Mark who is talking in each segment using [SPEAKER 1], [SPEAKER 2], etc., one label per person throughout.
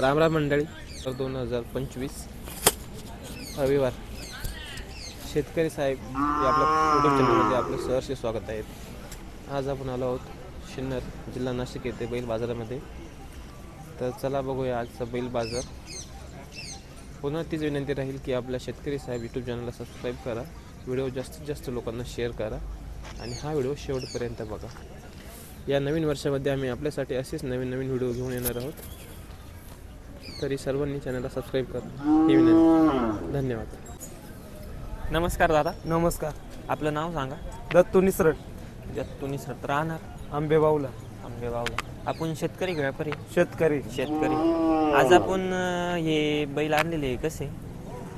[SPEAKER 1] रामराम मंडळी. तर दोन हजार पंचवीस रविवार. शेतकरी साहेब हे आपल्या युट्यूब चॅनलमध्ये आपलं सहर्ष स्वागत आहे. आज आपण आलो आहोत शिन्नर जिल्हा नाशिक येथे बैल बाजारामध्ये. तर चला बघूया आजचा बैल बाजार. पुन्हा तीच विनंती राहील की आपल्या शेतकरी साहेब यूट्यूब चॅनलला सबस्क्राईब करा. व्हिडिओ जास्तीत जास्त लोकांना शेअर करा. आणि हा व्हिडिओ शेवटपर्यंत बघा. या नवीन वर्षामध्ये आम्ही आपल्यासाठी असेच नवीन नवीन व्हिडिओ घेऊन येणार आहोत. तरी सर्वांनी चॅनलला सबस्क्राईब करा. ही विनंती. धन्यवाद. नमस्कार दादा.
[SPEAKER 2] नमस्कार.
[SPEAKER 1] आपलं नाव सांगा.
[SPEAKER 2] दत्तू निसरट
[SPEAKER 1] ज्यात तुम्ही सत राहणार.
[SPEAKER 2] आंबेबावला
[SPEAKER 1] आंबेबावला आपण शेतकरी का व्यापारी?
[SPEAKER 2] शेतकरी.
[SPEAKER 1] शेतकरी. आज आपण अं, हे बैल आणलेले कसे?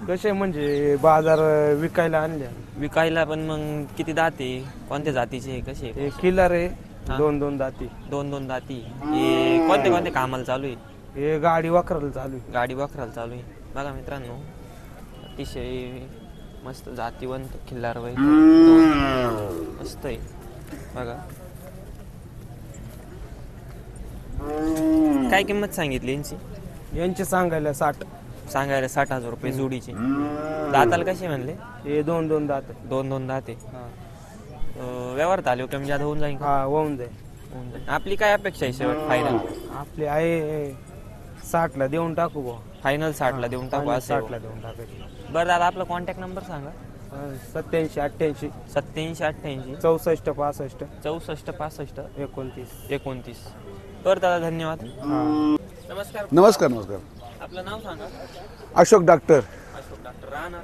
[SPEAKER 2] कसे म्हणजे बाजार विकायला आणल्या
[SPEAKER 1] विकायला पण मग किती दाते? कोणत्या जातीचे कसे
[SPEAKER 2] हे किल्लार आहे. दोन दोन दाती.
[SPEAKER 1] दोन दोन दाती. हे कोणत्या कोणत्या कामाला चालू आहे?
[SPEAKER 2] हे गाडी वाकरायला चालू आहे.
[SPEAKER 1] गाडी वखराला चालू आहे. बघा मित्रांनो अतिशय मस्त जातीवंत खिल्लार वय मस्त आहे. बघा. काय किंमत सांगितली यांची?
[SPEAKER 2] यांचे सांगायला साठ.
[SPEAKER 1] सांगायला साठ हजार रुपये जोडीचे. दाताला कसे म्हणले?
[SPEAKER 2] हे दोन दोन दात
[SPEAKER 1] दोन दोन दाते
[SPEAKER 2] हा.
[SPEAKER 1] अं, व्यवहारात आले कमी जादा होऊन जाईल का?
[SPEAKER 2] हा होऊन जाईल.
[SPEAKER 1] होऊन जाईल. आपली काय अपेक्षा आहे शेवट? फायनल
[SPEAKER 2] आपले आहे. साठला देऊन टाकू बुवा.
[SPEAKER 1] फायनल साठला देऊन टाकू
[SPEAKER 2] आणि
[SPEAKER 1] असं आहे
[SPEAKER 2] साठला देऊन टाकायचे
[SPEAKER 1] बुवा. बरं दादा आपला कॉन्टॅक्ट नंबर सांगा.
[SPEAKER 2] सत्याऐंशी अठ्ठ्याऐंशी.
[SPEAKER 1] सत्याऐंशी अठ्ठ्याऐंशी.
[SPEAKER 2] चौसष्ट पासष्ट.
[SPEAKER 1] चौसष्ट पासष्ट.
[SPEAKER 2] एकोणतीस.
[SPEAKER 1] एकोणतीस. बरं दादा धन्यवाद. नमस्कार.
[SPEAKER 3] नमस्कार नमस्कार.
[SPEAKER 1] आपलं नाव सांगा.
[SPEAKER 3] अशोक डॉक्टर.
[SPEAKER 1] अशोक डॉक्टर राहणार?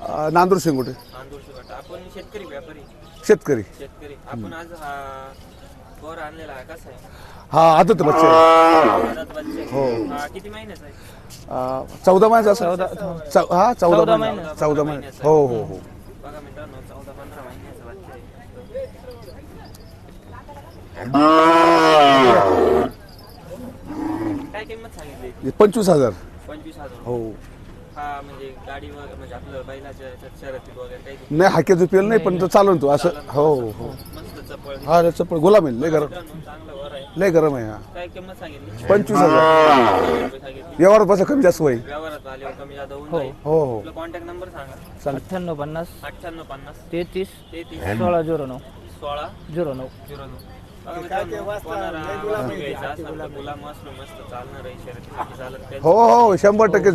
[SPEAKER 3] अ, नांदूर शेंगुटे.
[SPEAKER 1] आपण शेतकरी व्यापारी.
[SPEAKER 3] शेतकरी.
[SPEAKER 1] शेतकरी. आपण आज हा बोर आणलेला आहे कसा आहे?
[SPEAKER 3] हा आदत बच्चे आहे.
[SPEAKER 1] आदत बच्चे
[SPEAKER 3] हो.
[SPEAKER 1] हा, किती महिन्याचा आहे?
[SPEAKER 3] अ, चौदा महिन्याचा असेल? चौ- हा चौदा महिने. चौदा महिने. हो हो हो.
[SPEAKER 1] बघा मित्रांनो चौदा पंधरा महिन्याचा बच्चा आहे. काय किंमत सांगितली?
[SPEAKER 3] हे पंचवीस हजार.
[SPEAKER 1] पंचवीस हजार.
[SPEAKER 3] हो.
[SPEAKER 1] हा म्हणजे गाडी वगैरे म्हणजे आपलं बैलाच्या याच्यात शर्यतीत वगैरे काही
[SPEAKER 3] नाही हाके झुपेल नाही पण तो चालून तो असं हो हो
[SPEAKER 1] मस्त चपळ
[SPEAKER 3] हा पण गुलाम आहे लय गरम.
[SPEAKER 1] मित्रांनो चांगलं वर आहे
[SPEAKER 3] लय गरम आहे हा.
[SPEAKER 1] काय किंमत सांगितली?
[SPEAKER 3] पंचवीस हजार.
[SPEAKER 1] रुपये सांगितली
[SPEAKER 3] व्यवहार पैसा कमी जास्त होईल.
[SPEAKER 1] व्यवहारात आल्यावर कमी जादा होऊन जाईल.
[SPEAKER 3] हो हो.
[SPEAKER 1] आपला कॉन्टॅक्ट नंबर सांगा.
[SPEAKER 4] अठ्ठ्याण्णव पन्नास.
[SPEAKER 1] अठ्ठ्याण्णव पन्नास.
[SPEAKER 4] तेहतीस.
[SPEAKER 1] तेहतीस.
[SPEAKER 4] सोळा झिरो नऊ.
[SPEAKER 1] सोळा.
[SPEAKER 4] झिरो नऊ.
[SPEAKER 1] झिरो नऊ. बघा मित्रांनो, कोणाला वासरू घ्यायचं असेल तर गुलाम वासरू मस्त चालणार आहे. शर्यतीसाठी चालत काही
[SPEAKER 3] हो हो. शंभर टक्के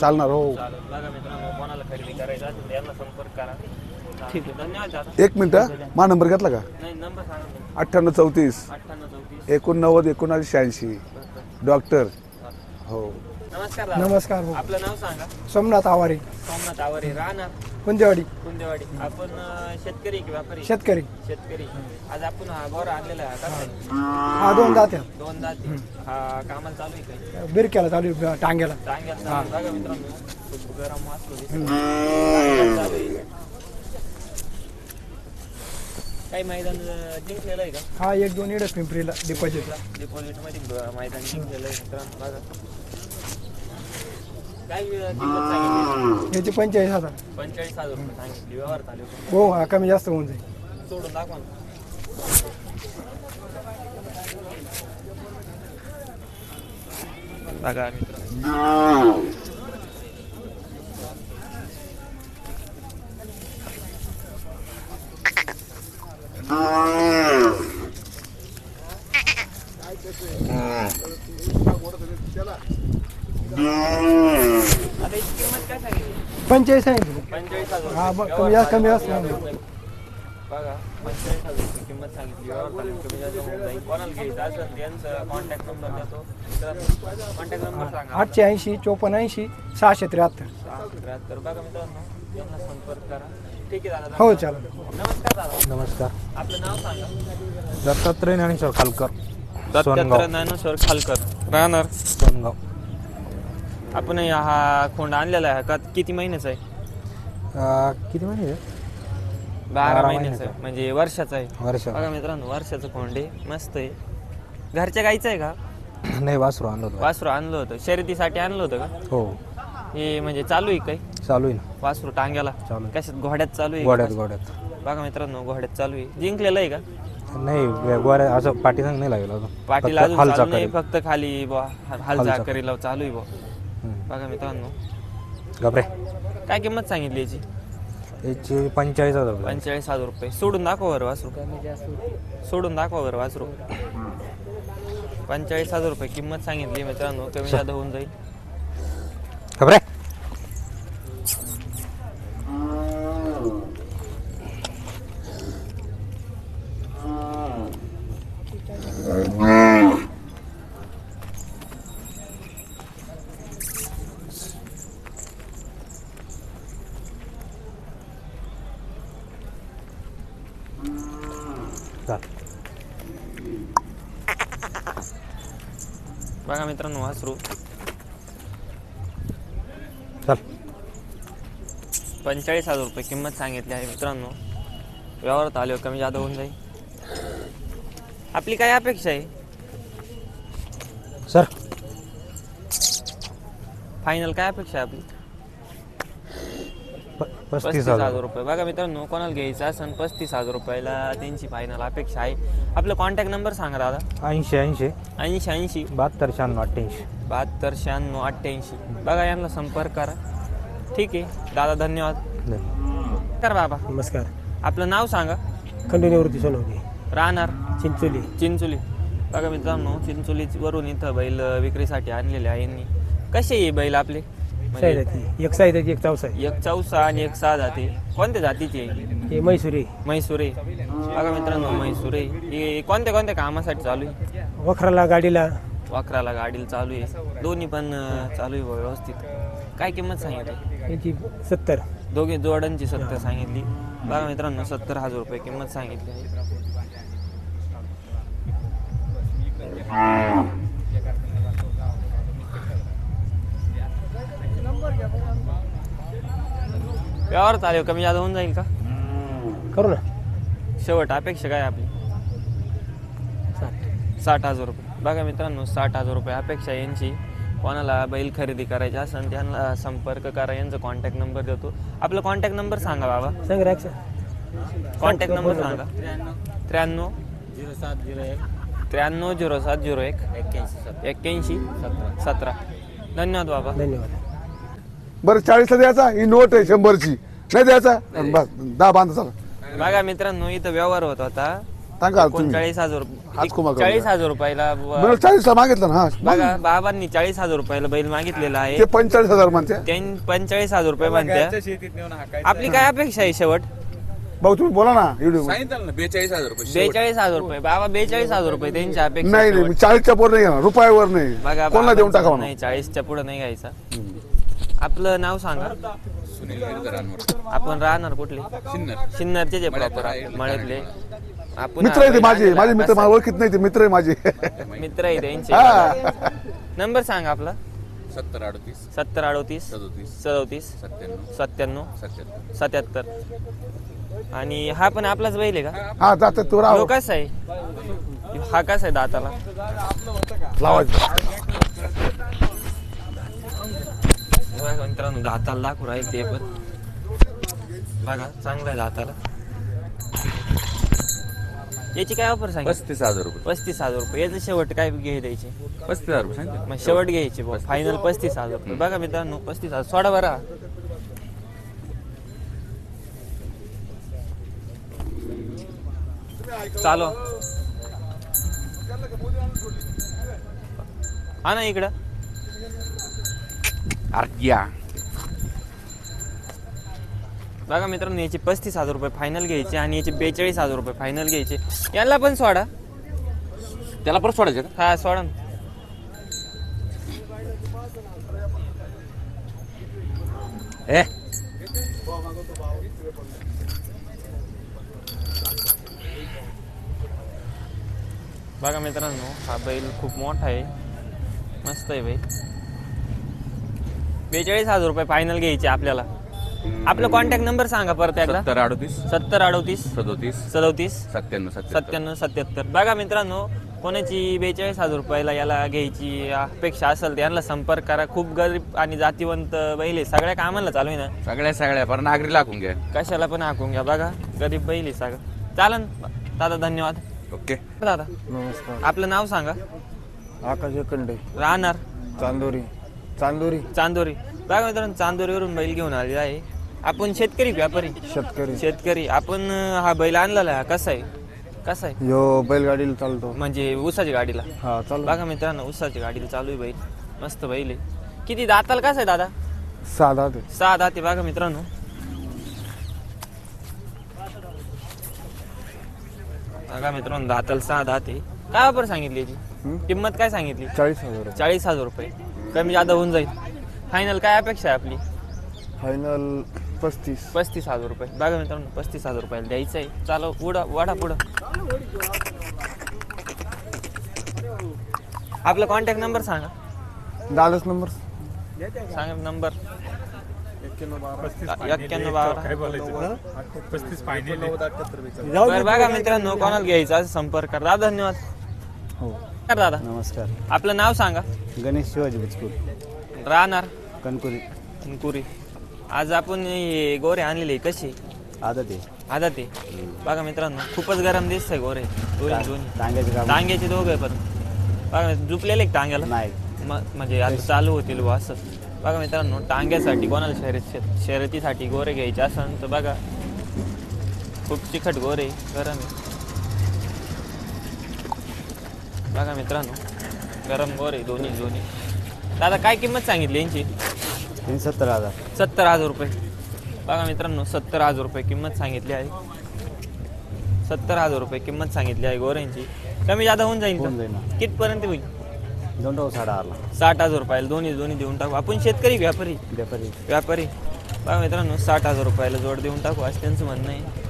[SPEAKER 3] चालणार हो.
[SPEAKER 1] चालत बघा मित्रांनो कोणाला खरेदी करायचं असेल तर यांना संपर्क करा ठीक आहे. धन्यवाद दादा.
[SPEAKER 3] एक मिनिट हा. मा नंबर घेतला का?
[SPEAKER 1] नाही नंबर सांगा ना.
[SPEAKER 3] अठ्ठ्याण्णव चौतीस.
[SPEAKER 1] अठ्ठ्याण्णव चौतीस.
[SPEAKER 3] एकोणनव्वद एकोणावीस शहाऐंशी. डॉक्टर. हो.
[SPEAKER 1] नमस्कार दादा.
[SPEAKER 2] नमस्कार भाऊ.
[SPEAKER 1] आपलं नाव सांगा.
[SPEAKER 2] सोमनाथ आवारे.
[SPEAKER 1] सोमनाथ आवारे. राहणार?
[SPEAKER 2] कुंदेवाडी.
[SPEAKER 1] कुंदेवाडी. आपण अं, शेतकरी की व्यापारी?
[SPEAKER 2] शेतकरी.
[SPEAKER 1] शेतकरी. आज आपण हा आणलेला आहे आहे?
[SPEAKER 2] हा. दोन दात्या
[SPEAKER 1] दोन दाती. हा कामाला चालू आहे काही
[SPEAKER 2] बिरक्याला चालू आहे, टांग्याला.
[SPEAKER 1] चांगलं चालू बघा मित्रांनो. खूप गरम वाचलो चांगलं चालू आहे. काही मैदान जिंकलेलं आहे का?
[SPEAKER 2] हा एक दोन इडच पिंपरीला डिपॉझिटला
[SPEAKER 1] डिपॉझिटमध्ये ब- मैदान जिंकलेलं आहे मित्रांनो बघा. काय अं, किंमत सांगितली?
[SPEAKER 2] याचे पंचेचाळीस हजार.
[SPEAKER 1] पंचेचाळीस हजार रुपये सांगितली व्यवहार चालू आहे.
[SPEAKER 2] हो हा कमी जास्त होऊन जाईल.
[SPEAKER 1] सोडून दाखवा ना. बघा मित्रांनो आता याची किंमत काय सांगितली
[SPEAKER 2] पंचेचाळीस सांगितलं हा. बघ, कमी जास्त- कमी जास्त
[SPEAKER 1] आहे. बघा पंचेचाळीस हजार किंमत सांगितली. व्यवहार चालू आहे. कमी जास्त होऊन जाईल. कोणाला घ्यायचं? असेल त्यांचा कॉन्टॅक्ट नंबर देतो. कॉन्टॅक्ट नंबर सांगा.
[SPEAKER 2] आठशे ऐंशी चोपन्न ऐंशी सहाशे त्र्याहत्तर.
[SPEAKER 1] त्र्याहत्तर. बघा मित्रांनो यांना संपर्क करा. ठीक आहे दादा.
[SPEAKER 2] हो चालेल.
[SPEAKER 1] नमस्कार दादा.
[SPEAKER 5] नमस्कार.
[SPEAKER 1] आपलं नाव सांगा.
[SPEAKER 5] दत्तात्रय ज्ञानेश्वर खालकर
[SPEAKER 1] दत्तात्रय ज्ञानेश्वर खालकर राहणार.
[SPEAKER 5] सोनगाव.
[SPEAKER 1] आपण हा खोंड आणलेला आहे का? किती महिन्याचा आहे?
[SPEAKER 5] अं, किती महिने
[SPEAKER 1] बारा
[SPEAKER 5] बारा
[SPEAKER 1] महिन्याचा आहे. म्हणजे वर्षाचा आहे.
[SPEAKER 5] वर्ष.
[SPEAKER 1] बघा मित्रांनो वर्षाचं खोंड आहे. मस्त आहे. घरच्या गाईचं आहे का?
[SPEAKER 5] नाही वासरू आणलं होतं.
[SPEAKER 1] वासरू आणलं होतं. शर्यतीसाठी आणलं होतं का?
[SPEAKER 5] हो.
[SPEAKER 1] हे म्हणजे चालू आहे काय
[SPEAKER 5] चालू आहे ना.
[SPEAKER 1] वासरू टांग्याला?
[SPEAKER 5] चालू आहे.
[SPEAKER 1] कशात? घोड्यात चालू आहे
[SPEAKER 5] गोड्यात गोड्यात
[SPEAKER 1] बघा मित्रांनो घोड्यात चालू आहे. जिंकलेलं आहे का?
[SPEAKER 6] नाही गोऱ्या असं पाठी सांग नाही लागेल अजून.
[SPEAKER 1] पाटील
[SPEAKER 6] फक्त
[SPEAKER 1] अजून
[SPEAKER 6] हालचाल
[SPEAKER 1] चालू नाही
[SPEAKER 6] करेल.
[SPEAKER 1] फक्त खाली बुवा, हाल
[SPEAKER 6] हालचाल.
[SPEAKER 1] चाकरीला चालू आहे बुवा.
[SPEAKER 6] हम्म.
[SPEAKER 1] बघा मित्रांनो.
[SPEAKER 6] घाबरे.
[SPEAKER 1] काय किंमत सांगितली याची?
[SPEAKER 6] याची पंचेचाळीस हजार रुपये.
[SPEAKER 1] पंचेचाळीस हजार रुपये. सोडून दाखवा बरं वासरू. सोडून दाखवा बरं वासरू. पंचेचाळीस हजार रुपये किंमत सांगितली मित्रांनो. कमी जादा होऊन जाईल.
[SPEAKER 6] घाबरे चाल
[SPEAKER 1] बघा मित्रांनो वासरू
[SPEAKER 6] चल
[SPEAKER 1] पंचेचाळीस हजार रुपये किंमत सांगितली आहे मित्रांनो. व्यवहारात आले कमी जादा होऊन जाईल. आपली काय अपेक्षा आहे?
[SPEAKER 6] सर.
[SPEAKER 1] फायनल काय अपेक्षा आहे आपली?
[SPEAKER 6] प-
[SPEAKER 1] पस्तीस हजार.
[SPEAKER 6] हजार
[SPEAKER 1] रुपये. बघा मित्रांनो कोणाला घ्यायचं असेल पस्तीस हजार रुपयाला त्यांची फायनल अपेक्षा आहे. आपला कॉन्टॅक्ट नंबर सांगा दादा.
[SPEAKER 6] ऐंशी ऐंशी.
[SPEAKER 1] ऐंशी ऐंशी.
[SPEAKER 6] बहात्तर शहाण्णव अठ्ठ्याऐंशी.
[SPEAKER 1] बहात्तर शहाण्णव अठ्ठ्याऐंशी. बघा यांना संपर्क करा. ठीक आहे. दादा धन्यवाद.
[SPEAKER 6] धन्यवाद.
[SPEAKER 1] कर बाबा.
[SPEAKER 7] नमस्कार.
[SPEAKER 1] आपलं नाव सांगा.
[SPEAKER 7] खंडणीवरती सोनवली.
[SPEAKER 1] राहणार.
[SPEAKER 7] चिंचोली.
[SPEAKER 1] चिंचोली. बघा मित्रांनो चिंचोली वरून इथं बैल विक्रीसाठी आणलेले आहे यांनी. कसे आहे बैल आपले? म्हणजे
[SPEAKER 7] साईदाची एक साईदाची एक चौसा आहे
[SPEAKER 1] एक चौसा आणि एक सहा जाती कोणत्या जातीचे आहे?
[SPEAKER 7] हे मैसुरी
[SPEAKER 1] म्हैसूरे बघा मित्रांनो म्हैसूरे हे कोणत्या कोणत्या कामासाठी चालू आहे?
[SPEAKER 7] वखराला गाडीला.
[SPEAKER 1] वाकराला गाडीला चालू आहे. दोन्ही पण अं, चालू आहे व्यवस्थित. काय किंमत सांगितली?
[SPEAKER 7] याची सत्तर.
[SPEAKER 1] दोघे जोडांची सत्तर सांगितली. बघा मित्रांनो सत्तर हजार रुपये किंमत सांगितली व्यवहार चालेल कमी जादा होऊन जाईल का?
[SPEAKER 7] करू ना.
[SPEAKER 1] शेवट अपेक्षा काय आपली? साठ. हजार रुपये. बघा मित्रांनो साठ हजार रुपये अपेक्षा यांची. कोणाला बैल खरेदी करायची असेल त्यांना संपर्क करा यांचा कॉन्टॅक्ट नंबर देतो. आपला कॉन्टॅक्ट नंबर सांगा बाबा.
[SPEAKER 7] सांग राक्षा
[SPEAKER 1] कॉन्टॅक्ट नंबर सांगा त्र्याण्णव. त्र्याण्णव झिरो सात झिरो एक. एक्क्याऐंशी सतरा. धन्यवाद बाबा.
[SPEAKER 7] धन्यवाद.
[SPEAKER 3] बरं चाळीसला द्यायचा ही नोट आहे शंभरची. नाही द्यायचा? बस दहा बांधा चला
[SPEAKER 1] बघा मित्रांनो इथं व्यवहार होत होता.
[SPEAKER 3] सांगा तुम्ही.
[SPEAKER 1] चाळीस हजार
[SPEAKER 3] हात करून
[SPEAKER 1] चाळीस. हजार रुपयाला ब-
[SPEAKER 3] बरं चाळीसला मागितलं ना हा.
[SPEAKER 1] बघा बाबांनी चाळीस हजार रुपयाला बैल मागितलेला आहे.
[SPEAKER 3] ते पंचेचाळीस हजार म्हणते.
[SPEAKER 1] त्यां पंचेचाळीस हजार रुपये म्हणते. आपली काय अपेक्षा आहे शेवट?
[SPEAKER 3] भाऊ तुम्ही बोला ना व्हिडिओ
[SPEAKER 1] बेचाळीस हजार रुपये बाबा बेचाळीस हजार रुपये त्यांची अपेक्षा
[SPEAKER 3] नाही नाही
[SPEAKER 1] शेवट.
[SPEAKER 3] मी चाळीसच्या पोर नाही घेणार रुपयावर नाही.
[SPEAKER 1] बघा
[SPEAKER 3] कोणाला देऊन
[SPEAKER 1] बाबांचं
[SPEAKER 3] टाका
[SPEAKER 1] नाही चाळीसच्या पुढे नाही घ्यायचा. आपलं नाव सांगा. आपण राहणार कुठले? सिन्नरचे जे प्रॉपर मळ्यातले. आपण
[SPEAKER 3] मित्र आहे ते माझे माझे मित्र मला ओळखीत नाही ते मित्र आहे माझे.
[SPEAKER 1] मित्र आहे त्यांचे.
[SPEAKER 3] हा.
[SPEAKER 1] नंबर सांगा आपला.
[SPEAKER 8] सत्तर अडतीस.
[SPEAKER 1] सत्तर अडोतीस.
[SPEAKER 8] सदोतीस.
[SPEAKER 1] सदोतीस.
[SPEAKER 8] सत्त्याण्णव.
[SPEAKER 1] सत्त्याण्णव.
[SPEAKER 8] सत्याहत्तर
[SPEAKER 1] सत्याहत्तर. आणि हा पण आपलाच बैल आहे का?
[SPEAKER 3] हा जात तू राह
[SPEAKER 1] तो कसा आहे? हा कसा आहे दाताला?
[SPEAKER 3] लावायचं.
[SPEAKER 1] बघा मित्रांनो दाताला दाखवू राहील ते पण. बघा चांगला आहे दाताला. याची काय ऑफर सांगितली?
[SPEAKER 8] पस्तीस हजार रुपये.
[SPEAKER 1] पस्तीस हजार रुपये. याचं शेवट काय घे द्यायचे?
[SPEAKER 8] पस्तीस हजार रुपये सांगितले.
[SPEAKER 1] मग शेवट घ्यायचे फायनल पस्तीस. हजार रुपये. बघा मित्रांनो पस्तीस हजार. सोडा बरा. चालो. हा ना इकडं.
[SPEAKER 8] या.
[SPEAKER 1] बघा मित्रांनो याची पस्तीस हजार रुपये फायनल घ्यायचे आणि याचे बेचाळीस हजार रुपये फायनल घ्यायचे. याला पण सोडा.
[SPEAKER 8] त्याला परत सोडायचं का?
[SPEAKER 1] हा सोडा ना.
[SPEAKER 8] ए.
[SPEAKER 1] बघा मित्रांनो हा बैल खूप मोठा आहे. मस्त आहे बैल बेचाळीस हजार रुपये फायनल घ्यायचे आपल्याला. आपला कॉन्टॅक्ट नंबर सांगा परत एकदा.
[SPEAKER 8] सत्तर अडतीस.
[SPEAKER 1] सत्तर अडोतीस.
[SPEAKER 8] सदोतीस.
[SPEAKER 1] सदोतीस.
[SPEAKER 8] सत्त्याण्णव सत्त्याहत्तर.
[SPEAKER 1] सत्त्याण्णव सत्याहत्तर बघा मित्रांनो कोणाची बेचाळीस हजार रुपयाला याला घ्यायची अपेक्षा असेल तर यांना संपर्क करा. खूप गरीब आणि जातीवंत बैल आहे. सगळ्या कामाला चालू आहे ना?
[SPEAKER 8] सगळ्या सगळ्या. पर नागरी लागून घ्या.
[SPEAKER 1] कशाला पण हाकून घ्या. बघा गरीब बैल आहे सगळं. चालन. दादा धन्यवाद.
[SPEAKER 8] ओके.
[SPEAKER 1] दादा
[SPEAKER 9] नमस्कार.
[SPEAKER 1] आपलं नाव सांगा.
[SPEAKER 9] आकाश एकंडे.
[SPEAKER 1] राहणार.
[SPEAKER 9] चांदोरी. चांदोरी.
[SPEAKER 1] चांदोरी. बघा मित्रांनो चांदोरीवरून बैल घेऊन आलेला आहे. आपण शेतकरी व्यापारी.
[SPEAKER 9] शेतकरी.
[SPEAKER 1] शेतकरी. आपण अं, हा बैल आणलेला आहे. कसा आहे? कसा आहे?
[SPEAKER 9] यो बैलगाडीला चालतो.
[SPEAKER 1] म्हणजे ऊसाच्या गाडीला.
[SPEAKER 9] हा चालू
[SPEAKER 1] बघा मित्रांनो ऊसाच्या गाडीला चालू आहे बैल. मस्त बैल आहे. किती दाताला कसं आहे दादा?
[SPEAKER 9] साधा ते
[SPEAKER 1] सहा दाते बघा मित्रांनो. बघा मित्रांनो दाताला सहा दाते काय वापर सांगितली याची? किंमत काय सांगितली?
[SPEAKER 9] चाळीस हजार
[SPEAKER 1] चाळीस हजार रुपये. कमी जादा होऊन जाईल. फायनल काय अपेक्षा आहे आपली?
[SPEAKER 9] फायनल पस्तीस.
[SPEAKER 1] पस्तीस हजार रुपये. बघा मित्रांनो पस्तीस हजार रुपयाला द्यायचं आहे. चालो उडा वाडा पुढं. आपला कॉन्टॅक्ट नंबर सांगा.
[SPEAKER 9] दादाच नंबर
[SPEAKER 1] सांगा नंबर एक्क्याण्णव बारा. बरं. बघा मित्रांनो कोणाला घ्यायचा असेल संपर्क करा. दादा धन्यवाद.
[SPEAKER 9] हो.
[SPEAKER 1] कर दादा.
[SPEAKER 9] नमस्कार.
[SPEAKER 1] आपलं नाव सांगा.
[SPEAKER 9] गणेश शिवाजी बिचपूर
[SPEAKER 1] राहणार.
[SPEAKER 9] कणकुरी.
[SPEAKER 1] कुरी आज आपण हे गोरे आणलेले कसे?
[SPEAKER 9] आदत आहे.
[SPEAKER 1] आता ते बघा मित्रांनो खूपच गरम दिसतंय गोरे. दोन्ही दोन्ही.
[SPEAKER 9] टांग्याचे काम.
[SPEAKER 1] टांग्याचे दोघे पण. बघा झुपलेले का टांग्याला
[SPEAKER 9] नाही.
[SPEAKER 1] म- म्हणजे आता चालू होतील बुवा असं. बघा मित्रांनो टांग्यासाठी कोणाला शर्यत शर्यतीसाठी गोरे घ्यायचे असेल तर बघा. खूप चिकट गोरे गरम आहे. बघा मित्रांनो गरम गोरे दोन्ही दोन्ही. दादा काय किंमत सांगितली यांची?
[SPEAKER 9] सत्तर हजार.
[SPEAKER 1] सत्तर हजार रुपये. बघा मित्रांनो सत्तर हजार रुपये किंमत सांगितली आहे. सत्तर हजार रुपये किंमत सांगितली आहे गोऱ्यांची. कमी जादा होऊन जाईल
[SPEAKER 9] होऊन जाईल
[SPEAKER 1] का कितपर्यंत होईल?
[SPEAKER 9] दोन टाऊ साडा आला
[SPEAKER 1] साठ हजार रुपयाला दोन्ही दोन्ही देऊन टाकू. आपण शेतकरी व्यापारी?
[SPEAKER 9] व्यापारी.
[SPEAKER 1] व्यापारी. बघा मित्रांनो साठ हजार रुपयाला जोड देऊन टाकू. असं त्यांचं म्हणणं आहे.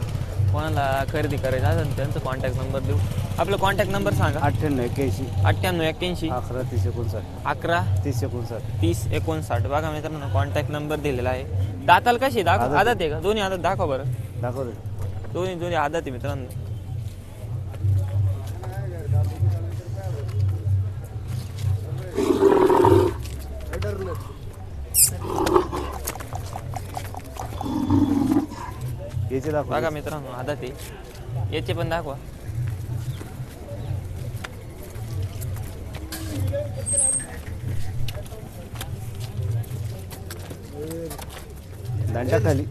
[SPEAKER 1] कोणाला खरेदी करायचं असेल त्यांचा कॉन्टॅक्ट नंबर देऊ. आपला कॉन्टॅक्ट नंबर सांगा.
[SPEAKER 9] अठ्ठ्याण्णव एक्क्याऐंशी.
[SPEAKER 1] अठ्ठ्याण्णव एक्क्याऐंशी.
[SPEAKER 9] अकरा तीस एकोणसाठ.
[SPEAKER 1] अकरा
[SPEAKER 9] तीस एकोणसाठ.
[SPEAKER 1] तीस एकोणसाठ. बघा मित्रांनो कॉन्टॅक्ट नंबर दिलेला आहे. दाताल कशी दाखव.
[SPEAKER 9] आदत.
[SPEAKER 1] आदत आहे का? दोन्ही आदत दाखवा बरं.
[SPEAKER 9] दाखवतो.
[SPEAKER 1] दोन्ही दोन्ही आदत आहे मित्रांनो.
[SPEAKER 9] याचे दाखव.
[SPEAKER 1] बघा मित्रांनो आदत आहे याचे पण दाखवा.
[SPEAKER 9] दांडा खाली.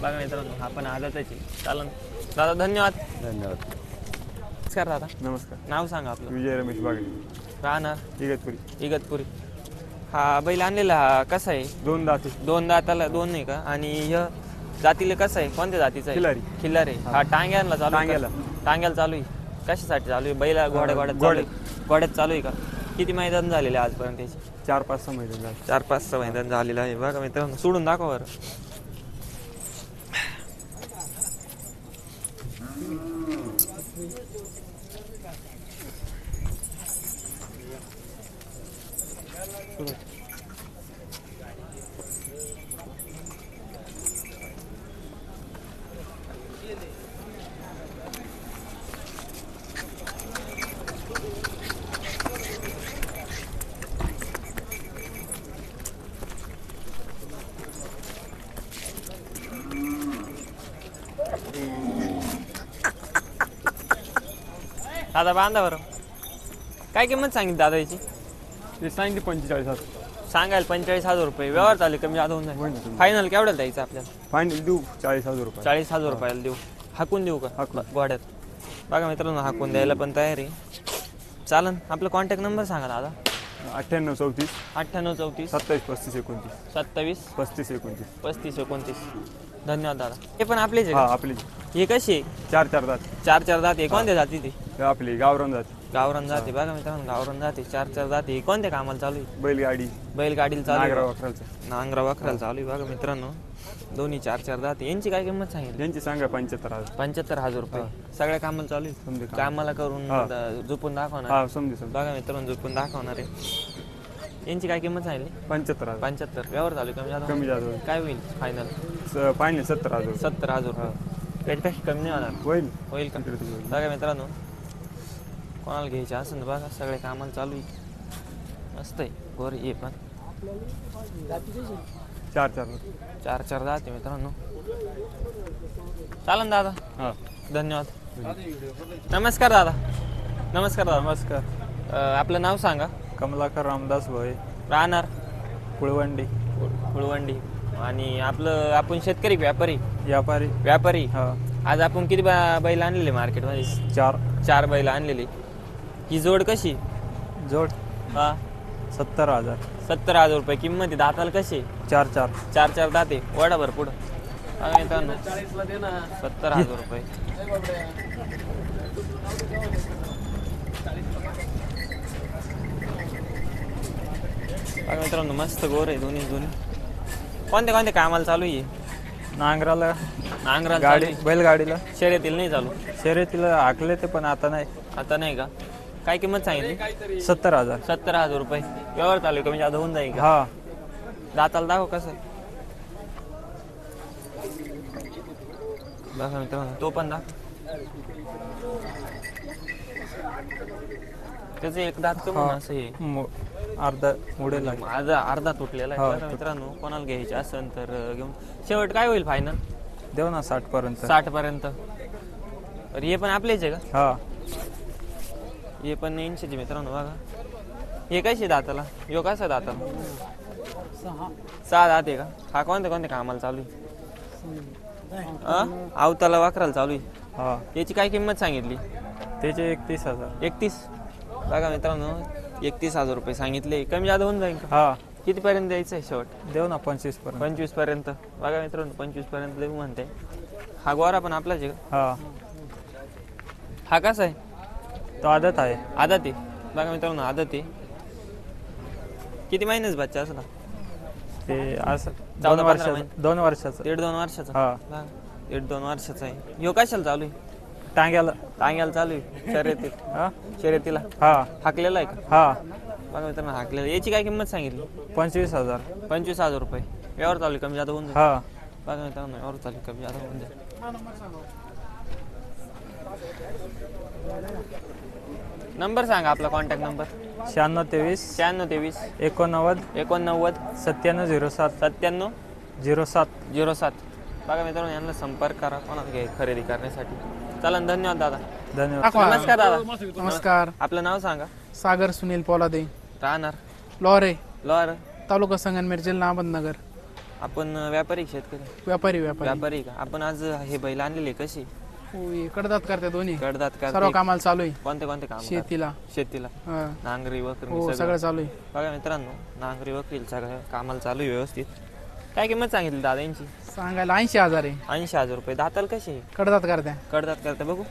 [SPEAKER 1] बघा मित्रांनो हा पण आदतच आहे. चालन. दादा धन्यवाद.
[SPEAKER 9] धन्यवाद.
[SPEAKER 1] नमस्कार दादा.
[SPEAKER 10] नमस्कार.
[SPEAKER 1] नाव सांगा आपलं.
[SPEAKER 10] विजय रमेश बागडे.
[SPEAKER 1] राहणार?
[SPEAKER 10] इगतपुरी.
[SPEAKER 1] इगतपुरी. हा बैल आणलेला हा कसा आहे?
[SPEAKER 10] दोन दाते.
[SPEAKER 1] दोन दाताला दोन नाही का? आणि ह्य जातीला कसं आहे? कोणत्या जातीचा आहे?
[SPEAKER 10] खिल्लारी.
[SPEAKER 1] खिल्लारी हा. टांग्याला चालू आहे का?
[SPEAKER 10] टांग्याला.
[SPEAKER 1] टांग्याला चालू आहे. कशासाठी चालू आहे? बैला घोड्या घोड्यात चालू आहे. घोड्यात चालू आहे का? किती मैदान झालेले आहे आजपर्यंत त्याचे
[SPEAKER 10] चार पाच सहा महिने झाले.
[SPEAKER 1] चार पाच सहा मैदान झालेलं आहे. बघा मित्रांनो सोडून दाखवा बरं. दादा बांधा बरं. काय किंमत सांगितली दादा याची
[SPEAKER 10] ते सांगितले पंचेचाळीस हजार.
[SPEAKER 1] सांगायला पंचेचाळीस हजार रुपये. व्यवहार चालू कमी जादा होऊन जाईल. फायनल केवढ्याला द्यायचं आपल्याला?
[SPEAKER 10] फायनल देऊ चाळीस हजार रुपये.
[SPEAKER 1] चाळीस हजार रुपयाला देऊ. हाकून देऊ का?
[SPEAKER 10] हाकून.
[SPEAKER 1] गोड्यात. बघा मित्रांनो हाकून द्यायला पण तयार आहे. चालन आपला कॉन्टॅक्ट नंबर सांगा दादा.
[SPEAKER 10] अठ्ठ्याण्णव चौतीस.
[SPEAKER 1] अठ्ठ्याण्णव चौतीस.
[SPEAKER 10] सत्तावीस पस्तीस एकोणतीस.
[SPEAKER 1] सत्तावीस.
[SPEAKER 10] पस्तीस एकोणतीस.
[SPEAKER 1] पस्तीस एकोणतीस. धन्यवाद दादा. हे पण आपलेच आहे
[SPEAKER 10] हा
[SPEAKER 1] का?
[SPEAKER 10] आपली
[SPEAKER 1] हे कशी आहे
[SPEAKER 10] चार चार दात.
[SPEAKER 1] चार चार जाती कोणत्या जाती ते
[SPEAKER 10] आपली गावरान जात.
[SPEAKER 1] गावरान जाते बघा मित्रांनो गावरान जाते चार चार जाती. कोणत्या कामाला चालू आहे?
[SPEAKER 10] बैलगाडी.
[SPEAKER 1] बैलगाडीला चालू
[SPEAKER 10] नागरा
[SPEAKER 1] आहे
[SPEAKER 10] वाखरालचं
[SPEAKER 1] नांगरा वाखराला चालू आहे बघा मित्रांनो. दोन्ही चार चार जाते. यांची काय किंमत सांगितली?
[SPEAKER 10] यांची सांगा पंच्याहत्तर हजार.
[SPEAKER 1] पंच्याहत्तर हजार रुपये. सगळ्या कामाला चालू आहे?
[SPEAKER 10] समजे काम.
[SPEAKER 1] कामाला करून
[SPEAKER 10] हा.
[SPEAKER 1] द- झोपून दाखवणार.
[SPEAKER 10] हा समजे समजे.
[SPEAKER 1] बघा मित्रांनो झोपून दाखवणार आहे. यांची काय किंमत सांगितली?
[SPEAKER 10] पंच्याहत्तर हजार.
[SPEAKER 1] पंच्याहत्तर. व्यवहार चालू आहे, कमी जादा
[SPEAKER 10] कमी जादा
[SPEAKER 1] काय होईल? फायनल
[SPEAKER 10] स- फायनल सत्तर हजार.
[SPEAKER 1] सत्तर हजार रुपये. त्याच्यापेक्षा कमी नाही होणार.
[SPEAKER 10] होईल.
[SPEAKER 1] होईल का?
[SPEAKER 10] इकडे तिकडे.
[SPEAKER 1] बघा मित्रांनो कोणाला घ्यायचे असेल तर बघा सगळे कामाला चालू आहे मस्त आहे गोरी हे पण.
[SPEAKER 10] चार चार.
[SPEAKER 1] चार चार जाते मित्रांनो. चालन दादा.
[SPEAKER 10] हा.
[SPEAKER 1] धन्यवाद. नमस्कार दादा. नमस्कार दादा.
[SPEAKER 10] नमस्कार.
[SPEAKER 1] अं, आपलं नाव सांगा.
[SPEAKER 10] कमलाकर रामदास भोये.
[SPEAKER 1] राहणार?
[SPEAKER 10] कुळवंडी.
[SPEAKER 1] कुळवंडी. आणि आपलं आपण शेतकरी व्यापारी?
[SPEAKER 10] व्यापारी.
[SPEAKER 1] व्यापारी?
[SPEAKER 10] हा.
[SPEAKER 1] आज आपण किती बा- बैल आणलेले मार्केटमध्ये?
[SPEAKER 10] चार.
[SPEAKER 1] चार बैल आणलेली. ही जोड कशी?
[SPEAKER 10] जोड.
[SPEAKER 1] हा.
[SPEAKER 10] सत्तर हजार.
[SPEAKER 1] सत्तर हजार रुपये. किंमत आहे. दाताला कशी?
[SPEAKER 10] चार चार.
[SPEAKER 1] चार चार दाते. वडाभर पुढं. बघा मित्रांनो. सत्तर हजार रुपये. बघा मित्रांनो मस्त गोर आहे दोन्ही दोन्ही. कोणत्या कोणत्या कामाला चालू आहे?
[SPEAKER 10] नांगराला.
[SPEAKER 1] नांगरा
[SPEAKER 10] गाडी बैलगाडीला.
[SPEAKER 1] शर्यतील नाही चालू.
[SPEAKER 10] शर्यतीला हाकले ते पण आता नाही.
[SPEAKER 1] आता नाही का? काय किंमत सांगितली?
[SPEAKER 10] सत्तर हजार.
[SPEAKER 1] सत्तर हजार रुपये. व्यवहार चालू आहे का? म्हणजे आता होऊन जाईल का?
[SPEAKER 10] हा.
[SPEAKER 1] दाताला दाखव कसं. बघा मित्रांनो तो पण दाख. त्याचं एक दात कमी ना असं हे.
[SPEAKER 10] अर्धा मुडेल आहे.
[SPEAKER 1] अर्धा अर्धा तुटलेला आहे.
[SPEAKER 10] हा,
[SPEAKER 1] मित्रांनो कोणाला घ्यायचे असेल तर अं, घेऊन. शेवट काय होईल फायनल
[SPEAKER 10] देऊ ना साठ पर्यंत
[SPEAKER 1] साठ पर्यंत तर हे पण आपलेच आहे का?
[SPEAKER 10] हा.
[SPEAKER 1] हे पण ऐंशीचे मित्रांनो बघा. हे कशी दाताला? यो कसा दाताला? सहा. दात आहे का? हा कोणत्या कोणत्या कामाला चालू आहे? अं? आवताला वाकराला चालू आहे?
[SPEAKER 10] हा.
[SPEAKER 1] याची काय किंमत सांगितली?
[SPEAKER 10] त्याचे एकतीस हजार.
[SPEAKER 1] एकतीस? बघा मित्रांनो एकतीस हजार रुपये सांगितले. कमी जादा होऊन जाईल का?
[SPEAKER 10] हा.
[SPEAKER 1] कितीपर्यंत द्यायचं आहे शेवट?
[SPEAKER 10] देऊ ना
[SPEAKER 1] पंचवीसपर्यंत. पंचवीसपर्यंत बघा मित्रांनो पंचवीसपर्यंत देऊ म्हणते. हा गोरा पण आपलाच आहे का?
[SPEAKER 10] हा.
[SPEAKER 1] हा कसा आहे?
[SPEAKER 10] तो आदत आहे.
[SPEAKER 1] आदत आहे. बघा मित्रांनो आदत आहे. किती महिन्याच बच्चा असला?
[SPEAKER 10] ते असं
[SPEAKER 1] चौदा
[SPEAKER 10] दोन
[SPEAKER 1] पंधरा
[SPEAKER 10] वर्षाचं. दोन वर्षाचं.
[SPEAKER 1] दीड दोन वर्षाचा?
[SPEAKER 10] हा.
[SPEAKER 1] बघा, दीड दोन वर्षाचा आहे. ह्यो कशाला चालू आहे?
[SPEAKER 10] टांग्याला.
[SPEAKER 1] टांग्याला चालू आहे. शर्यतीत.
[SPEAKER 10] हा?
[SPEAKER 1] शर्यतीला.
[SPEAKER 10] हा.
[SPEAKER 1] हाकलेला आहे का?
[SPEAKER 10] हा.
[SPEAKER 1] बघा मित्रांनो हाकलेला. याची काय किंमत सांगितली?
[SPEAKER 10] पंचवीस हजार.
[SPEAKER 1] पंचवीस हजार रुपये. व्यवहार चालू आहे, कमी जादा होऊन जाईल.
[SPEAKER 10] हा.
[SPEAKER 1] बघा मित्रांनो व्यवहार चालू आहे, कमी जादा होऊन जाईल. नंबर सांगा आपला कॉन्टॅक्ट नंबर
[SPEAKER 10] शहाण्णव तेवीस.
[SPEAKER 1] शहाण्णव तेवीस.
[SPEAKER 10] एकोणनव्वद.
[SPEAKER 1] एकोणनव्वद.
[SPEAKER 10] सत्त्याण्णव झिरो सात.
[SPEAKER 1] सत्त्याण्णव.
[SPEAKER 10] झिरो सात.
[SPEAKER 1] झिरो सात. बघा मित्रांनो यांना संपर्क करा. कोणाला घे खरेदी करण्यासाठी. चला न धन्यवाद दादा.
[SPEAKER 10] धन्यवाद.
[SPEAKER 1] नमस्कार दादा.
[SPEAKER 11] नमस्कार.
[SPEAKER 1] आपलं नाव सांगा.
[SPEAKER 11] सागर सुनील पोलादे.
[SPEAKER 1] राहणार.
[SPEAKER 11] लॉरे
[SPEAKER 1] लोअर
[SPEAKER 11] तालुका संगनमेर जिल्हा अहमदनगर
[SPEAKER 1] आपण व्यापारी शेतकरी.
[SPEAKER 11] व्यापारी व्यापारी.
[SPEAKER 1] व्यापारी का? आपण आज हे बैल आणलेले कशी
[SPEAKER 11] होय, कडदात करते दोन्ही.
[SPEAKER 1] कडदात
[SPEAKER 11] सर्व
[SPEAKER 1] करते
[SPEAKER 11] कामाला चालू आहे.
[SPEAKER 1] कोणते कोणते काम
[SPEAKER 11] शेतीला.
[SPEAKER 1] शेतीला.
[SPEAKER 11] हा.
[SPEAKER 1] नांगरी वखरी
[SPEAKER 11] हो
[SPEAKER 1] सगळं.
[SPEAKER 11] सगळं चालू आहे.
[SPEAKER 1] बघा मित्रांनो नांगरी वकील सगळं कामाला चालू आहे व्यवस्थित. काय किंमत सांगितली दादा यांची?
[SPEAKER 11] सांगायला ऐंशी हजार आहे.
[SPEAKER 1] ऐंशी हजार रुपये. दाताल कशी?
[SPEAKER 11] कडदात करते.
[SPEAKER 1] कडदात करते. बघू.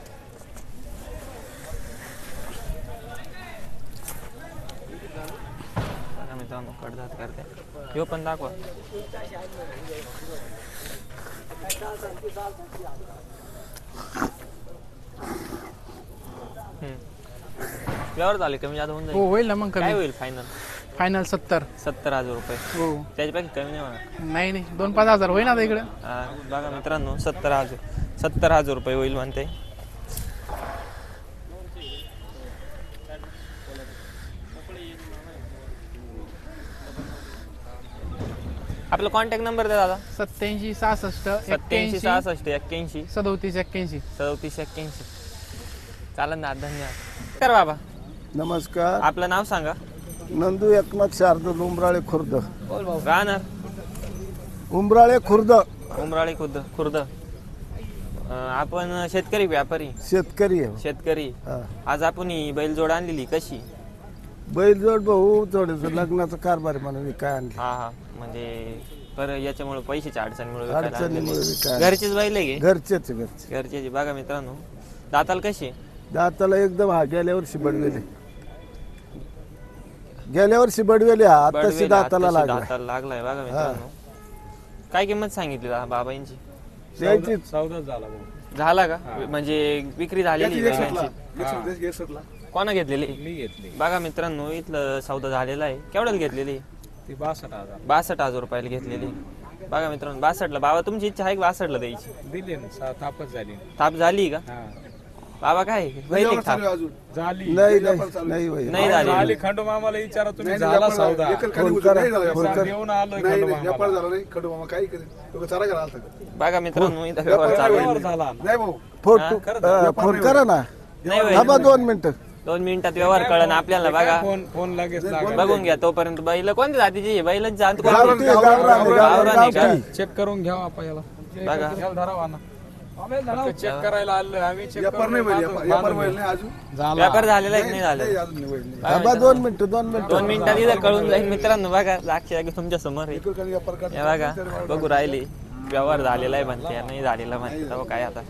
[SPEAKER 1] बघा मित्रांनो कडदात करते. ह्यो पण दाखवा. व्यवहार झाले कमी जादा होऊन
[SPEAKER 11] हो
[SPEAKER 1] जाईल
[SPEAKER 11] होईल ना मग
[SPEAKER 1] काय
[SPEAKER 11] कमी
[SPEAKER 1] होईल फायनल
[SPEAKER 11] फायनल सत्तर.
[SPEAKER 1] सत्तर हजार रुपये.
[SPEAKER 11] हो.
[SPEAKER 1] त्याच्यापेक्षा कमी नाही होणार.
[SPEAKER 11] नाही नाही. दोन पाच हजार होईल ना इकडे.
[SPEAKER 1] हा, बघा मित्रांनो सत्तर हजार. सत्तर हजार रुपये होईल म्हणते. आपला कॉन्टॅक्ट नंबर द्या दादा.
[SPEAKER 11] सत्याऐंशी सहासष्ट
[SPEAKER 1] सत्याऐंशी सहासष्ट एक्क्याऐंशी.
[SPEAKER 11] सदोतीस एक्क्याऐंशी.
[SPEAKER 1] सदोतीस एक्क्याऐंशी. चालेल ना धन्यवाद. कर बाबा.
[SPEAKER 3] नमस्कार.
[SPEAKER 1] आपलं नाव सांगा.
[SPEAKER 3] नंदू एकनाथ शारद उमराळे खुर्द.
[SPEAKER 1] राहणार?
[SPEAKER 3] उमराळे खुर्द.
[SPEAKER 1] उमराळी खुर्द खुर्द. अं, आपण शेतकरी व्यापारी.
[SPEAKER 3] शेतकरी आहे.
[SPEAKER 1] शेतकरी.
[SPEAKER 3] हा.
[SPEAKER 1] आज आपण ही बैलजोड आणलेली कशी?
[SPEAKER 3] बैलजोड भाऊ थोडस लग्नाचं कारभार आहे म्हणून मी काय आणले.
[SPEAKER 1] हा हा. म्हणजे पर याच्यामुळे पैशाची अडचणीमुळे विकायला
[SPEAKER 3] अडचणीमुळे
[SPEAKER 1] आणलेली.
[SPEAKER 3] विकायला.
[SPEAKER 1] घरचीच बैल आहे.
[SPEAKER 3] घरचेच आहे, घरचे
[SPEAKER 1] घरच्याची बघा मित्रांनो दाताल कशी
[SPEAKER 3] दाताला एकदम हा गेल्या वर्षी बडवेले गेल्या वर्षी बडवेले हा आताशी
[SPEAKER 1] बडवेला
[SPEAKER 3] दाताला लागला.
[SPEAKER 1] दाताला लागलाय. बघा मित्रांनो काय किंमत सांगितली दा- बाबांची
[SPEAKER 3] द्यायची
[SPEAKER 1] झाला का? म्हणजे विक्री झालेली बैलांची कोणा घेतलेली? मी घेतली. बघा मित्रांनो इथलं सौदा झालेला आहे. केवढ्याला घेतलेली? बासष्ट हजार. बासष्ट हजार रुपयाला घेतलेली. बघा मित्रांनो बासष्टला. बाबा तुमची इच्छा आहे की बासष्टला द्यायची?
[SPEAKER 6] दिले ना तापच झाली.
[SPEAKER 1] ताप झाली का? बाबा काय बैल एक थाप.
[SPEAKER 3] नाही नाही नाही होईल.
[SPEAKER 1] नाही झाली.
[SPEAKER 10] खंडू मामाला विचारा तुम्ही
[SPEAKER 3] झाला व्यापार. नाही, नाही, व्यापार झाला नाही. खंडू मामा काही करेल तो चारा घाला आलता का?
[SPEAKER 1] बघा मित्रांनो इथं व्यवहार चालू आहे.
[SPEAKER 3] नाही भाऊ.
[SPEAKER 7] फोन अं, फोन करा ना. थांबा दोन मिनिटं.
[SPEAKER 1] दोन मिनिटात व्यवहार कळण आपल्याला बघा.
[SPEAKER 10] फोन लगेच
[SPEAKER 1] बघून घ्या तोपर्यंत बैल. कोणत्या जातीची जात कोणती?
[SPEAKER 3] गावरान-
[SPEAKER 1] आहे का?
[SPEAKER 3] गावठी.
[SPEAKER 10] चेक करून घ्या आपण याला.
[SPEAKER 1] बघा.
[SPEAKER 10] चेक करायला आलोय. आम्ही चेक
[SPEAKER 3] व्यापार नाही होईल व्यापार- व्यापार होईल नाही अजून?
[SPEAKER 1] व्यापार झालेला की नाही
[SPEAKER 3] नाही
[SPEAKER 1] झालेला
[SPEAKER 3] अजून नाही होईल. नाही.
[SPEAKER 7] थांबा दोन मिनिटं दोन मिनिटं.
[SPEAKER 1] दोन मिनिटात इथं कळून जाईल. मित्रांनो बघा जागी तुमच्यासमोर आहे.
[SPEAKER 3] व्यापार करतो.
[SPEAKER 1] हे बघा बघू राहिले. व्यवहार झालेला आहे म्हणते. नाही झालेला म्हणते. तेव्हा काय आता.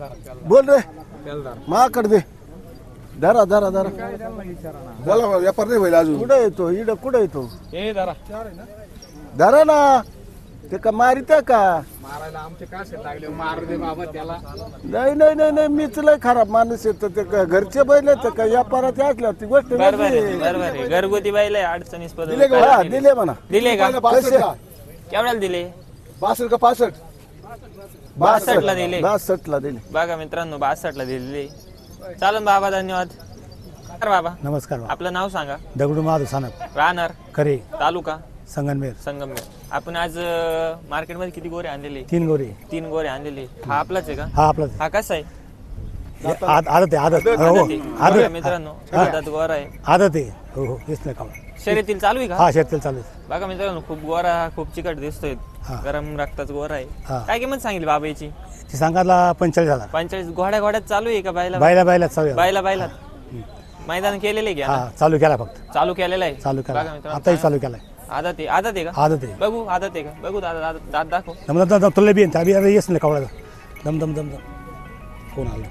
[SPEAKER 7] बोल रे. माकडे दे. धरा धरा धरा.
[SPEAKER 3] बोला भाऊ, व्यापार नाही होईल अजून.
[SPEAKER 7] कुठं येतो? इड कुठं येतो?
[SPEAKER 10] हे
[SPEAKER 7] धरा. ना. ते का मारित का?
[SPEAKER 10] मारायला आमचे कासे लागले? मारू दे बाबा त्याला.
[SPEAKER 7] नाही नाही नाही नाही. मीच लय खराब माणूस येतो ते का घरचे बैल आहेत का व्यापारात असल्या ती गोष्ट
[SPEAKER 1] बरोबर
[SPEAKER 7] वेगळी
[SPEAKER 1] आहे
[SPEAKER 7] आहे.
[SPEAKER 1] बरोबर आहे. घरगुती बैल आहे अडचणीस पद
[SPEAKER 3] दिले का?
[SPEAKER 7] हा दिले म्हणा.
[SPEAKER 1] दिले का?
[SPEAKER 3] पहिला बासष्ट का?
[SPEAKER 1] केवढ्याला दिले?
[SPEAKER 3] बासष्ट का पासष्ट?
[SPEAKER 1] बासष्ट ला दिले.
[SPEAKER 7] बासष्ट ला दिले.
[SPEAKER 1] बघा मित्रांनो बासष्ट ला दिलेले. चालन बाबा धन्यवाद. कर बाबा.
[SPEAKER 6] नमस्कार
[SPEAKER 1] आपलं नाव सांगा.
[SPEAKER 6] दगडू महादू सानप.
[SPEAKER 1] राहणार.
[SPEAKER 6] करे
[SPEAKER 1] तालुका.
[SPEAKER 6] संगनमेर.
[SPEAKER 1] संगमनेर आपण आज मार्केटमध्ये किती गोरे आणलेले?
[SPEAKER 6] तीन गोरी.
[SPEAKER 1] तीन गोरे आणलेले. हा आपलाच आहे का?
[SPEAKER 6] हा आपला
[SPEAKER 1] हा कसा आहे?
[SPEAKER 6] हे आद- आदत आहे आदत. हो
[SPEAKER 1] आदत आहे. बघा
[SPEAKER 6] आदत.
[SPEAKER 1] मित्रांनो
[SPEAKER 6] हा.
[SPEAKER 1] आदत गोरा आहे.
[SPEAKER 6] आदत आहे. हो हो. हेच नाही का?
[SPEAKER 1] शर्यतील चालू आहे का?
[SPEAKER 6] हा शेतील चालू आहे.
[SPEAKER 1] बघा मित्रांनो खूप गोरा खूप चिकट दिसतोय.
[SPEAKER 6] हा.
[SPEAKER 1] गरम रक्ताचा गोरा आहे.
[SPEAKER 6] हा.
[SPEAKER 1] काय किंमत सांगितली बाबा याची?
[SPEAKER 6] ती सांगायला पंचेचाळीस हजार.
[SPEAKER 1] पंचेचाळीस घोड्या घोड्यात चालू आहे का बायला
[SPEAKER 6] बायला बायला चालू आहे.
[SPEAKER 1] बायला बायला मैदान केलेले घ्या
[SPEAKER 6] हा चालू केला फक्त.
[SPEAKER 1] चालू केलेलं आहे?
[SPEAKER 6] चालू
[SPEAKER 1] बघा
[SPEAKER 6] केला
[SPEAKER 1] मित्रांनो
[SPEAKER 6] आताही चालू केलाय
[SPEAKER 1] आदत आहे आदत आहे का?
[SPEAKER 6] आदत आहे.
[SPEAKER 1] बघू आदत आहे का? बघू दादा दादा दात दाखव.
[SPEAKER 6] दम दम दम तुला बी अभी अभी येस नाही कवळा दम दम दम दम कोण आलं?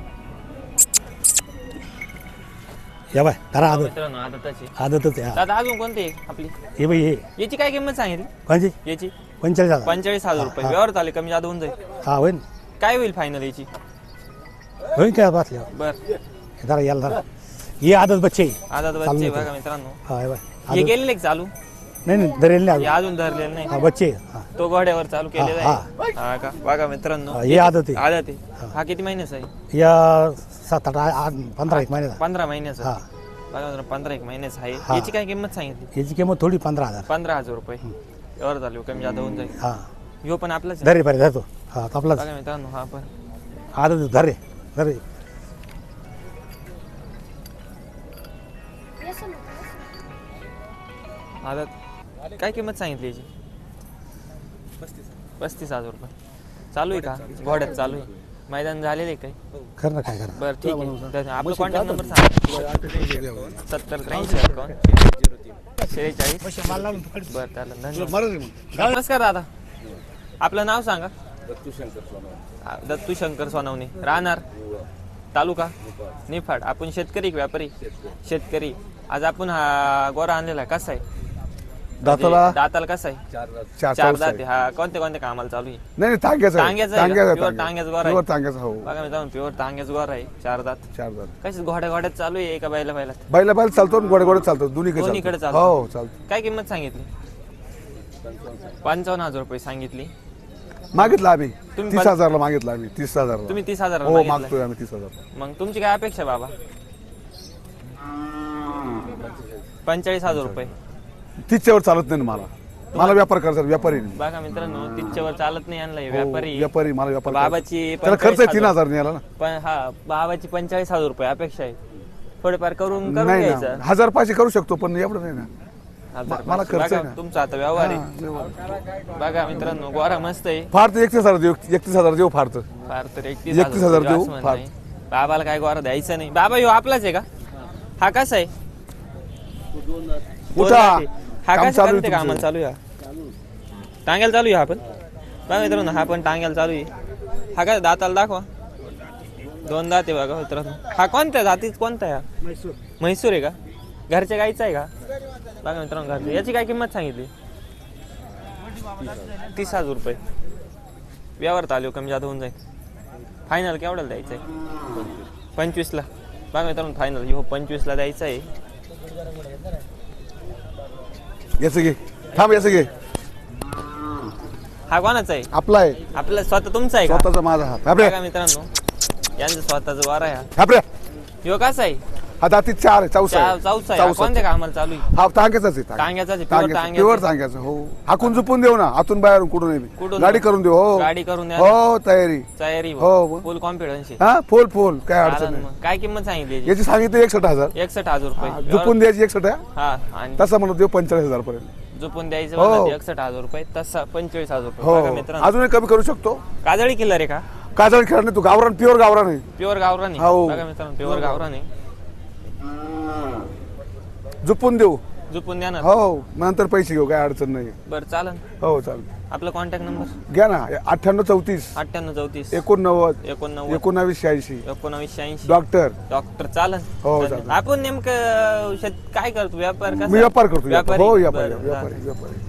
[SPEAKER 6] या बाय धरा आदत.
[SPEAKER 1] मित्रांनो आदताची
[SPEAKER 6] आदतच आहे हा.
[SPEAKER 1] दादा अजून कोणते आहे आपली?
[SPEAKER 6] हे बाई हे.
[SPEAKER 1] याची काय किंमत सांगितली?
[SPEAKER 6] कोणची?
[SPEAKER 1] याची.
[SPEAKER 6] पंचेचाळीस हजार.
[SPEAKER 1] पंचेचाळीस हजार रुपये. व्यवहार चालेल कमी जादा होऊन जाईल.
[SPEAKER 6] हा होईन.
[SPEAKER 1] काय होईल फायनल याची?
[SPEAKER 6] होईन काय बसल्यावर
[SPEAKER 1] बर.
[SPEAKER 6] हे धरा याला धरा. हे आदत बच्चे. आहे.
[SPEAKER 1] आदत
[SPEAKER 6] चालू
[SPEAKER 1] बच्चे. बघा मित्रांनो.
[SPEAKER 6] हा हे बाय.
[SPEAKER 1] हे गेलेले का चालू.
[SPEAKER 6] नाही नाही धरेल नाही अजून.
[SPEAKER 1] अजून धरलेलं नाही.
[SPEAKER 6] हा बच्चे आहे. हा.
[SPEAKER 1] तो घोड्यावर चालू केलेला
[SPEAKER 6] हा,
[SPEAKER 1] आहे हा का? बघा मित्रांनो.
[SPEAKER 6] हा, हे आदत आहे.
[SPEAKER 1] आदत आहे. हा. किती महिन्याचा आहे?
[SPEAKER 6] या सात आठ आ- आठ पंधरा एक महिन्याचा.
[SPEAKER 1] पंधरा महिन्याचा.
[SPEAKER 6] हा.
[SPEAKER 1] बघा मित्रांनो, पंधरा एक महिन्याचा आहे. याची काय किंमत सांगितली?
[SPEAKER 6] याची किंमत थोडी पंधरा हजार.
[SPEAKER 1] पंधरा हजार रुपये. व्यवहार चालू कमी जादा होऊन जाईल.
[SPEAKER 6] हा.
[SPEAKER 1] ह्यो पण आपलाच आहे.
[SPEAKER 6] धरे पारे धरतो. हा
[SPEAKER 1] बघा मित्रांनो हा पण.
[SPEAKER 6] आदत धरे धरे.
[SPEAKER 1] आदत. काय किंमत सांगितली याची? पस्तीस हजार रुपये. चालू आहे का? घोड्यात चालू आहे. मैदान झालेले काय
[SPEAKER 6] कर ना काय कर
[SPEAKER 1] बरं ठीक आहे. तर आपलं कॉन्टॅक्ट नंबर सांगा. सत्तर त्र्याऐंशी अकाउंट शेहेचाळीस बरं चालेल. धन्यवाद. नमस्कार दादा. आपलं नाव सांगा. आ, दत्तू शंकर सोनवणे. राहणार? तालुका? निफाड. आपण शेतकरी का व्यापारी? शेतकरी. आज आपण हा गोरा आणलेला आहे. कसा आहे?
[SPEAKER 3] दाताला
[SPEAKER 1] म्हणजे दाताला? कसा आहे?
[SPEAKER 3] चार
[SPEAKER 1] चार दात
[SPEAKER 3] आहे.
[SPEAKER 1] हा कोणत्या कोणत्या कामाला चालू आहे?
[SPEAKER 3] नाही नाही तांग्याचा आहे.
[SPEAKER 1] टांग्याचा आहे का?
[SPEAKER 3] तांग्याचा
[SPEAKER 1] गोरा आहे.
[SPEAKER 3] टांग्याचा हो.
[SPEAKER 1] बघा मी जाऊन प्युअर तांग्याच गोरा आहे. चार दात.
[SPEAKER 3] चार दात.
[SPEAKER 1] कशाच घोड्या घोड्यात चालू आहे एका बायला बायला
[SPEAKER 3] बैला बैल चालतो गोडे गोडे चालतो. दोन्हीकडे
[SPEAKER 1] दोन्हीकडे
[SPEAKER 3] चालतो.
[SPEAKER 1] चालतो.
[SPEAKER 3] हो चालतो.
[SPEAKER 1] काय किंमत सांगितली? पंचावन्न हजार रुपये सांगितली.
[SPEAKER 3] मागितलं आम्ही.
[SPEAKER 1] तुम्ही
[SPEAKER 3] तीस
[SPEAKER 1] पण-
[SPEAKER 3] हजारला मागितलं आम्ही. तीस हजार
[SPEAKER 1] तुम्ही तीस हजार
[SPEAKER 3] हो मागतोय आम्ही तीस हजार
[SPEAKER 1] मग तुमची काय अपेक्षा बाबा? पंचेचाळीस हजार रुपये.
[SPEAKER 3] तीसच्या वर चालत नाही ना मला मला व्यापार करायचा व्यापारी नाही.
[SPEAKER 1] बघा मित्रांनो तिच्यावर चालत नाही आणलाय
[SPEAKER 3] हो,
[SPEAKER 1] व्यापारी
[SPEAKER 3] व्यापारी मला व्यापार करायचा.
[SPEAKER 1] बाबाची
[SPEAKER 3] त्याला खर्च
[SPEAKER 1] 45
[SPEAKER 3] तीन हजार न्यायला ना
[SPEAKER 1] पण हा बाबाची पंचेचाळीस हजार रुपये अपेक्षा आहे थोडेफार करून करून
[SPEAKER 3] नाही
[SPEAKER 1] घ्यायचं
[SPEAKER 3] ना हजार पाचशे करू शकतो पण एवढं नाही ना
[SPEAKER 1] हजार
[SPEAKER 3] मला
[SPEAKER 1] पाचशे.
[SPEAKER 3] खर्च आहे
[SPEAKER 1] बघा,
[SPEAKER 3] ना.
[SPEAKER 1] तुमचा आता व्यवहार आहे
[SPEAKER 3] हा.
[SPEAKER 1] बघा मित्रांनो गोरा मस्त आहे
[SPEAKER 3] फार तर एकतीस हजार देऊ एकतीस हजार देऊ फार तर
[SPEAKER 1] फार तर एकतीस
[SPEAKER 3] 31 हजार देऊ,
[SPEAKER 1] असं म्हणणं
[SPEAKER 3] फार.
[SPEAKER 1] आहे. बाबाला काय गोरा द्यायचं नाही बाबा ह्यो आपलाच आहे का हा कसा आहे
[SPEAKER 3] उठा.
[SPEAKER 1] हा
[SPEAKER 3] काम
[SPEAKER 1] कसा
[SPEAKER 3] चालू आहे
[SPEAKER 1] कामाला
[SPEAKER 3] तुमचं.
[SPEAKER 1] चालू आहे? हा? टांग्याला चालू आहे हा पण? बघा मित्रांनो हा पण टांग्याला चालू आहे. हा काय दाताला दाखवा. दोन दात आहे बघा मित्रांनो. हा कोणत्या जातीत कोणता आहे हा? म्हैसूर आहे का? घरच्या गाईचा आहे का? बघा मित्रांनो घरच्या याची काय किंमत सांगितली? तीस हजार रुपये. व्यवहार चालू कमी जादा होऊन जाईल. फायनल केवढ्याला द्यायचं आहे? पंचवीसला. बघा मित्रांनो फायनल हो पंचवीसला द्यायचं आहे.
[SPEAKER 3] याचं घे थांब याचं घे
[SPEAKER 1] हा कोणाचा आहे?
[SPEAKER 3] आपला आहे.
[SPEAKER 1] आपला स्वतः तुमचा आहे का?
[SPEAKER 3] स्वतःचा माझा
[SPEAKER 1] बघा मित्रांनो. यांचं स्वतःच वार आहे हा. ह्यो कसा आहे?
[SPEAKER 3] हा दाती चार आहे चौसा आहे.
[SPEAKER 1] चौसा आहे. हा
[SPEAKER 3] चौसा.
[SPEAKER 1] कोणत्या कामाला चालू आहे?
[SPEAKER 3] हा तांग्याचाच आहे
[SPEAKER 1] टांग्याचाच आहे, pure
[SPEAKER 3] तांग्याचा
[SPEAKER 1] टांग्याचा.
[SPEAKER 3] प्युअर हो. हाकून झुपून देऊ ना आतून बाहेरून कुठून
[SPEAKER 1] कुठून?
[SPEAKER 3] गाडी करून देऊ हो.
[SPEAKER 1] गाडी करून द्या.
[SPEAKER 3] हो तयारी.
[SPEAKER 1] तयारी
[SPEAKER 3] हो.
[SPEAKER 1] फुल कॉन्फिडन्स
[SPEAKER 3] हा फुल फुल काय अडचण नाही.
[SPEAKER 1] मग. काय किंमत सांगितली याची?
[SPEAKER 3] याची सांगितलं एकसठ हजार.
[SPEAKER 1] एकसठ हजार
[SPEAKER 3] हा,
[SPEAKER 1] रुपये
[SPEAKER 3] झुपून द्यायची एकसठ आहे.
[SPEAKER 1] हा आणि
[SPEAKER 3] तसा म्हणत देऊ पंचेचाळीस हजार पर्यंत.
[SPEAKER 1] झोपून द्यायचं
[SPEAKER 3] हो.
[SPEAKER 1] म्हणलं हजार रुपये तसा पंचेचाळीस हजार रुपये.
[SPEAKER 3] हो.
[SPEAKER 1] बघा मित्रांनो.
[SPEAKER 3] अजूनही कमी करू शकतो.
[SPEAKER 1] काजळी किल्लर आहे का?
[SPEAKER 3] काजळ खेळ नाही तू गावरान प्युअर गावरान आहे.
[SPEAKER 1] प्युअर गावरान आहे.
[SPEAKER 3] हो.
[SPEAKER 1] बघा मित्रांनो प्युअर गावरान आहे.
[SPEAKER 3] झुपून देऊ.
[SPEAKER 1] झोपून द्या ना
[SPEAKER 3] हो. नंतर पैसे घेऊ काय अडचण नाही
[SPEAKER 1] बरं चालन.
[SPEAKER 3] हो चालेल
[SPEAKER 1] आपला कॉन्टॅक्ट नंबर
[SPEAKER 3] घ्या ना अठ्ठ्याण्णव चौतीस.
[SPEAKER 1] अठ्ठ्याण्णव चौतीस.
[SPEAKER 3] एकोणनव्वद.
[SPEAKER 1] एकोणनव्वद.
[SPEAKER 3] एकोणावीस शहाऐंशी.
[SPEAKER 1] एकोणावीस शहाऐंशी.
[SPEAKER 3] डॉक्टर.
[SPEAKER 1] डॉक्टर चालन.
[SPEAKER 3] हो.
[SPEAKER 1] आपण नेमकं शेत- काय करतो? व्यापार कसा?
[SPEAKER 3] व्यापार करतो
[SPEAKER 1] व्यापारी?
[SPEAKER 3] हो व्यापारी
[SPEAKER 1] बरं,
[SPEAKER 3] व्यापारी. व्यापारी.